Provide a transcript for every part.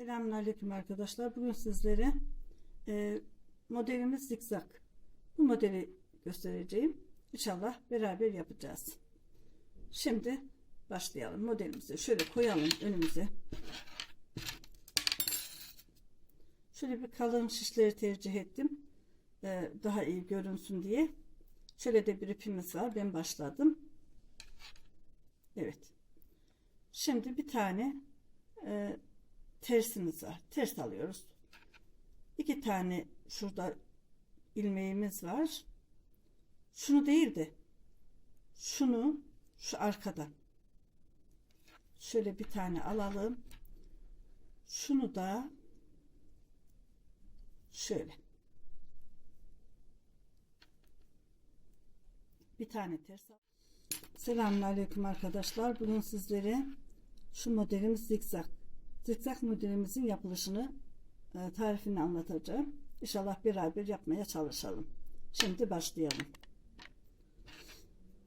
Selamünaleyküm arkadaşlar. Bugün sizlere e, modelimiz zikzak. Bu modeli göstereceğim. İnşallah beraber yapacağız. Şimdi başlayalım. Modelimizi şöyle koyalım önümüze. Şöyle bir kalın şişleri tercih ettim. E, daha iyi görünsün diye. Şöyle de bir ipimiz var. Ben başladım. Evet. Şimdi bir tane e, tersimiz var. Ters alıyoruz. İki tane şurada ilmeğimiz var. Şunu değil de şunu şu arkadan şöyle bir tane alalım. Şunu da şöyle bir tane ters al. Selamünaleyküm arkadaşlar. Bugün sizlere şu modelimiz zikzak zikzak modelimizin yapılışını e, tarifini anlatacağım. İnşallah beraber yapmaya çalışalım. Şimdi başlayalım.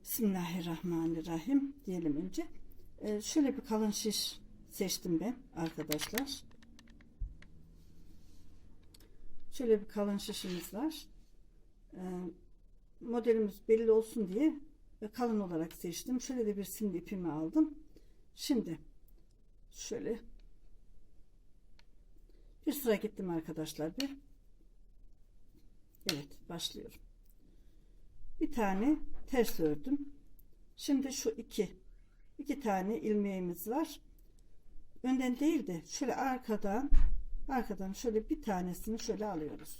Bismillahirrahmanirrahim diyelim önce. E, şöyle bir kalın şiş seçtim ben arkadaşlar. Şöyle bir kalın şişimiz var. E, modelimiz belli olsun diye kalın olarak seçtim. Şöyle de bir simli ipimi aldım. Şimdi şöyle bir sıra gittim arkadaşlar bir. Evet başlıyorum. Bir tane ters ördüm. Şimdi şu iki iki tane ilmeğimiz var. Önden değil de şöyle arkadan arkadan şöyle bir tanesini şöyle alıyoruz.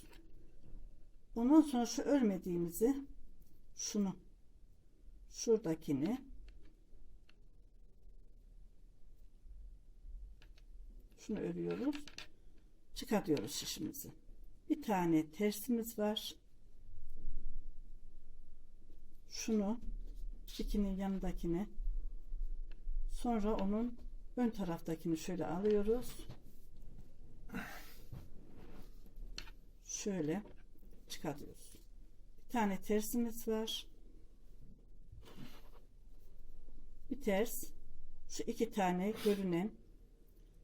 Ondan sonra şu örmediğimizi şunu şuradakini şunu örüyoruz çıkartıyoruz şişimizi. Bir tane tersimiz var. Şunu ikinin yanındakini sonra onun ön taraftakini şöyle alıyoruz. Şöyle çıkartıyoruz. Bir tane tersimiz var. Bir ters. Şu iki tane görünen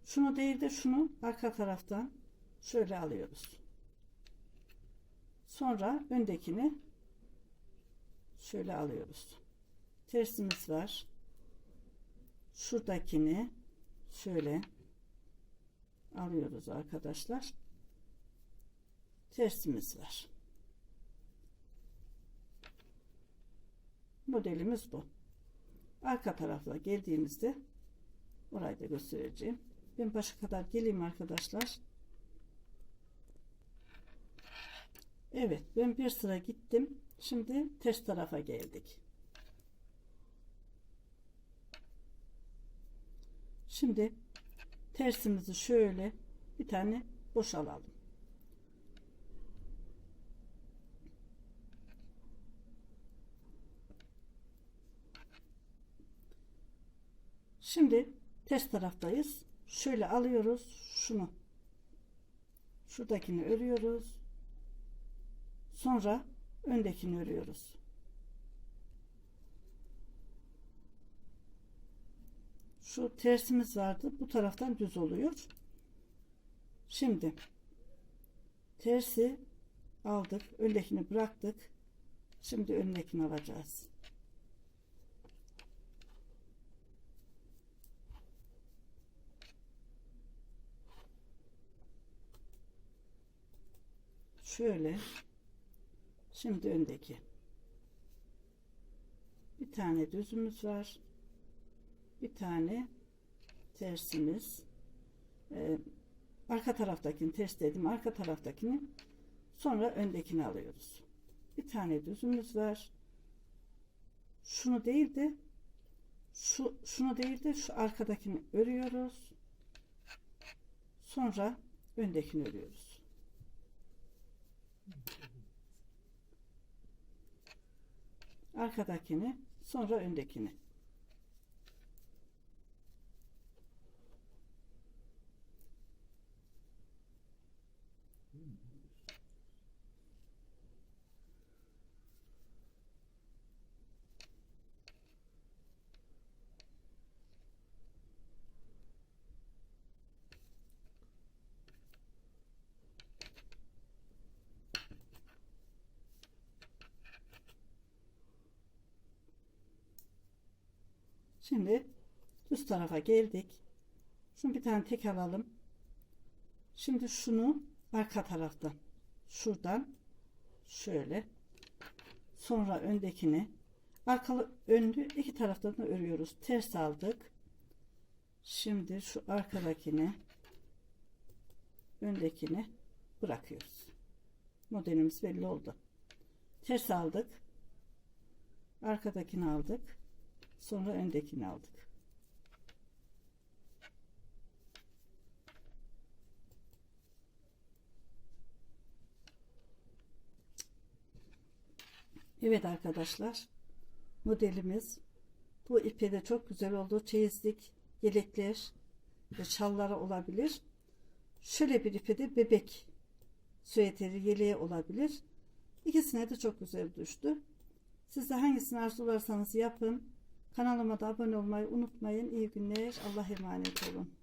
şunu değil de şunu arka taraftan şöyle alıyoruz. Sonra öndekini şöyle alıyoruz. Tersimiz var. Şuradakini şöyle alıyoruz arkadaşlar. Tersimiz var. Modelimiz bu. Arka tarafla geldiğimizde orayı da göstereceğim. Ben başa kadar geleyim arkadaşlar. Evet ben bir sıra gittim. Şimdi ters tarafa geldik. Şimdi tersimizi şöyle bir tane boşalalım. Şimdi ters taraftayız. Şöyle alıyoruz şunu. Şuradakini örüyoruz. Sonra öndekini örüyoruz. Şu tersimiz vardı. Bu taraftan düz oluyor. Şimdi tersi aldık. Öndekini bıraktık. Şimdi öndekini alacağız. Şöyle Şimdi öndeki. Bir tane düzümüz var. Bir tane tersimiz. Ee, arka taraftakini ters dedim. Arka taraftakini sonra öndekini alıyoruz. Bir tane düzümüz var. Şunu değil de şu şunu değil de şu arkadakini örüyoruz. Sonra öndekini örüyoruz. Arkadakini sonra öndekini Şimdi düz tarafa geldik. Şunu bir tane tek alalım. Şimdi şunu arka taraftan şuradan şöyle sonra öndekini arkalı önlü iki taraftan da örüyoruz. Ters aldık. Şimdi şu arkadakini öndekini bırakıyoruz. Modelimiz belli oldu. Ters aldık. Arkadakini aldık. Sonra öndekini aldık. Evet arkadaşlar. Modelimiz bu ipe de çok güzel oldu. Çeyizlik, yelekler ve şallara olabilir. Şöyle bir ipe de bebek süeteri yeleği olabilir. İkisine de çok güzel düştü. Siz de hangisini arzularsanız yapın. Kanalıma da abone olmayı unutmayın. İyi günler. Allah emanet olun.